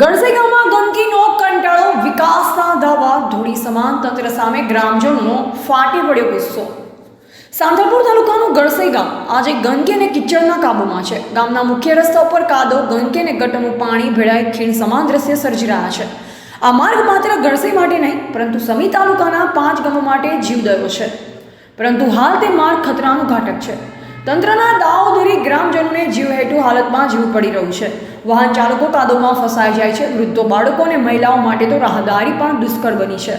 ગણસેગામાં ગંદકીનો કંટાળો, વિકાસના દાવા ધૂળી સમાન તંત્ર સામે ગ્રામજનોનો ફાટી પડ્યો ગુસ્સો. સાંતલપુર તાલુકાનું ગળસઈ ગામ આજે ગંદકી અને કિચડના કાબૂમાં છે. ગામના મુખ્ય રસ્તા ઉપર કાદવ ગંદકી અને ગટરનું પાણી ભેળાઈ ખીણ સમાન દ્રશ્ય સર્જી રહ્યા છે. આ માર્ગ માત્ર ગળસઈ માટે નહીં, પરંતુ સમી તાલુકાના પાંચ ગામો માટે જીવદયો છે. પરંતુ હાલ તે માર્ગ ખતરાનું ઘાટક છે. તંત્રના દાવોદરી ગ્રામજનોને જીવ હેઠું હાલતમાં જીવ પડી રહ્યું છે. વાહન ચાલકો કાદોમાં ફસાઈ જાય છે. વૃદ્ધો, બાળકો અને મહિલાઓ માટે તો રાહદારી પણ દુષ્કર બની છે.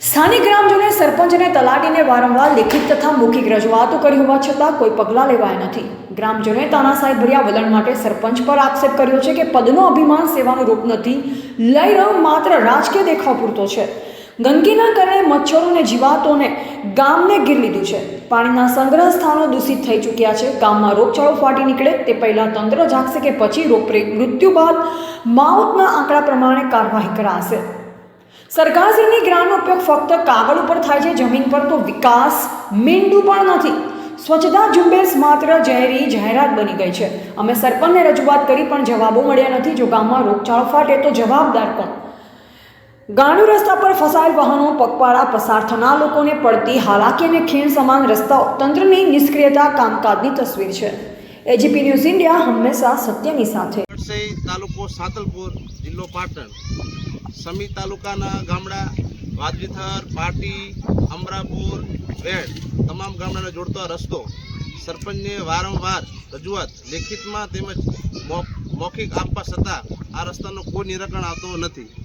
સ્થાનિક ગ્રામજનોએ સરપંચ અને તલાટીને વારંવાર લેખિત તથા મૌખિક રજૂઆતો કરી હોવા છતાં કોઈ પગલાં લેવાયા નથી. ગ્રામજનોએ તાનાશાહી ભર્યા વલણ માટે સરપંચ પર આક્ષેપ કર્યો છે કે પદનો અભિમાન સેવાનો રૂપ નથી. લઈ રહ્યો માત્ર રાજકીય દેખાવ પૂરતો છે. ગંદકીના કારણે મચ્છરો અને જીવાતોને ગામને ઘેર લીધું છે. પાણીના સંગ્રહ સ્થાનો દૂષિત થઈ ચૂક્યા છે. ગામમાં રોગચાળો ફાટી નીકળે તે પહેલાં તંત્ર જાગશે કે પછી રોગ મૃત્યુ બાદ માઉતના આંકડા પ્રમાણે કાર્યવાહી કરાશે. સરકારશ્રીની ગ્રામનો ઉપયોગ ફક્ત કાગળ ઉપર થાય છે. જમીન પર તો વિકાસ મીંડું પણ નથી. સ્વચ્છતા ઝુંબેશ માત્ર જહેરી જાહેરાત બની ગઈ છે. અમે સરપંચને રજૂઆત કરી પણ જવાબો મળ્યા નથી. જો ગામમાં રોગચાળો ફાટે તો જવાબદાર કોણ? ગાંડુ રસ્તા પર ફસાયેલ વાહનો પગપાળા પસાર થનાર લોકોને પડતી હાલાકી અને ખીણ સમાન રસ્તાઓ તંત્રની નિષ્ક્રિયતા કામકાજની તસવીર છે. એજીપી ન્યૂઝ ઇન્ડિયા હંમેશા સત્યની સાથે. તાલુકો સાતલપુર જિલ્લો પાટણ. સમી તાલુકાના ગામડા વાજવીથર પાટી, અમરાપુર વેડ તમામ ગામડાને જોડતો રસ્તો સરપંચને વારંવાર રજૂઆત લેખિતમાં તેમજ મૌખિક આપવા છતાં આ રસ્તાનો કોઈ નિરાકરણ આવતો નથી.